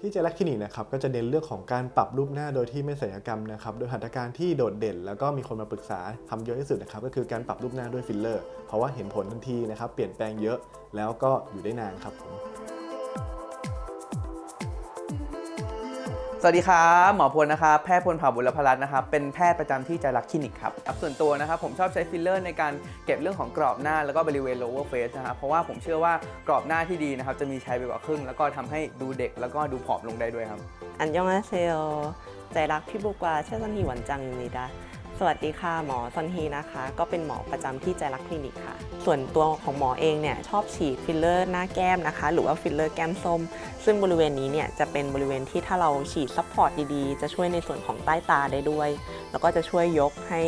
ที่เจลักคลินิกนะครับก็จะเน้นเรื่องของการปรับรูปหน้าโดยที่ไม่ศัลยกรรมนะครับโดยหัตถการที่โดดเด่น แล้วก็มีคนมาปรึกษาทำเยอะที่สุดนะครับก็คือการปรับรูปหน้าด้วยฟิลเลอร์ เพราะว่าเห็นผลทันทีนะครับเปลี่ยนแปลงเยอะแล้วก็อยู่ได้นานครับผม สวัสดีครับหมอพลนะครับแพทย์พลผ่าบุรพรัตน์นะครับเป็นแพทย์ประจำที่ใจรักคลินิกครับส่วนตัวนะครับผมชอบใช้ฟิลเลอร์ในการเก็บเรื่องของกรอบหน้าแล้วก็บริเวณ lower face นะครับเพราะว่าผมเชื่อว่ากรอบหน้าที่ดีนะครับจะมีใช้ไปกว่าครึ่ง แล้วก็ทำให้ดูเด็กแล้วก็ดูผอมลงได้ด้วยครับอันยองอาเซลใจรักพี่บุกวาเชื่อสันฮีหวันจังยูนิดะ สวัสดีค่ะ หมอซอนฮีนะคะ ก็เป็นหมอประจำที่ใจรักคลินิกค่ะ ส่วนตัวของหมอเองเนี่ยชอบฉีดฟิลเลอร์หน้าแก้มนะคะ หรือว่าฟิลเลอร์แก้มส้ม ซึ่งบริเวณนี้เนี่ยจะเป็นบริเวณที่ถ้าเราฉีดซัพพอร์ตดีๆ จะช่วยในส่วนของใต้ตาได้ด้วย แล้วก็จะช่วยยกให้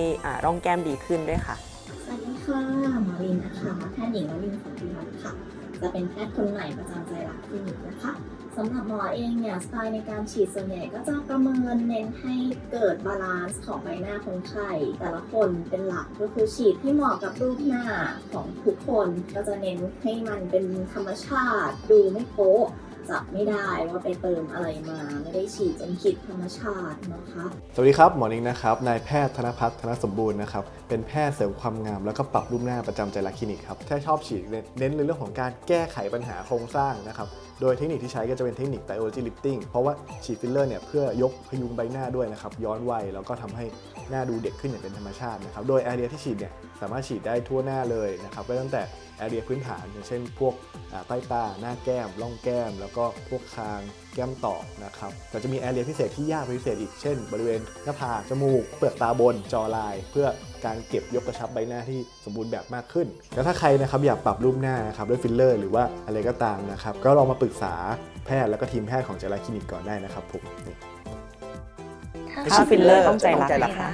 ร่องแก้มดีขึ้นด้วยค่ะ สวัสดีค่ะ หมอลินนะคะแพทย์หญิงวลินสันติวัฒน์ค่ะ จะเป็นแพทย์คนใหม่ประจำใจรักคลินิกนะคะสำหรับหมอเองเนี่ยสไตล์ในการฉีดส่วนใหญ่ก็จะประเมินเน้นให้เกิดบาลานซ์ของใบหน้าคนไข้แต่ละคนเป็นหลักก็คือฉีดที่เหมาะกับรูปหน้าของทุกคน ก็จะเน้นให้มันเป็นธรรมชาติ ดูไม่โป๊ะ จับไม่ได้ว่าไปเติมอะไรมา ไม่ได้ฉีดจนผิดธรรมชาตินะคะ สวัสดีครับ หมอนิงนะครับ นายแพทย์ธนพัฒน์ธนสมบูรณ์นะครับ เป็นแพทย์เสริมความงามแล้วก็ปรับรูปหน้าประจำใจรักคลินิกครับถ้าชอบฉีดเน้นในเรื่องของการแก้ไขปัญหาโครงสร้างนะครับ โดยเทคนิคที่ใช้ก็จะเป็นเทคนิคไตโอจีลิฟติ้ง เพราะว่าฉีดฟิลเลอร์เนี่ยเพื่อยกพยุงใบหน้าด้วยนะครับ ย้อนวัยแล้วก็ทำให้หน้าดูเด็กขึ้นอย่างเป็นธรรมชาตินะครับ โดยแอเรียที่ฉีดเนี่ยสามารถฉีดได้ทั่วหน้าเลยนะครับ ก็ตั้งแต่แอเรียพื้นฐานอย่างเช่น พวกอ่าใต้ตา หน้าแก้ม ร่องแก้ม แล้วก็พวกคางแก้มต่อนะครับแต่จะมีแอเรียพิเศษที่ยากเป็นพิเศษอีกเช่น บริเวณหน้าผากจมูก เปลือกตาบนจอลาย เพื่อการเก็บยกกระชับใบหน้าที่สมบูรณ์แบบมากขึ้น แล้วถ้าใครนะครับอยากปรับรูปหน้านะครับด้วยฟิลเลอร์หรือว่าอะไรก็ตามนะครับก็ลองมาปรึกษาแพทย์แล้วก็ทีมแพทย์ของเจลาคลินิกก่อนได้นะครับผมนี่ถ้าฟิลเลอร์ต้องใจรักต้องใจรักนะคะ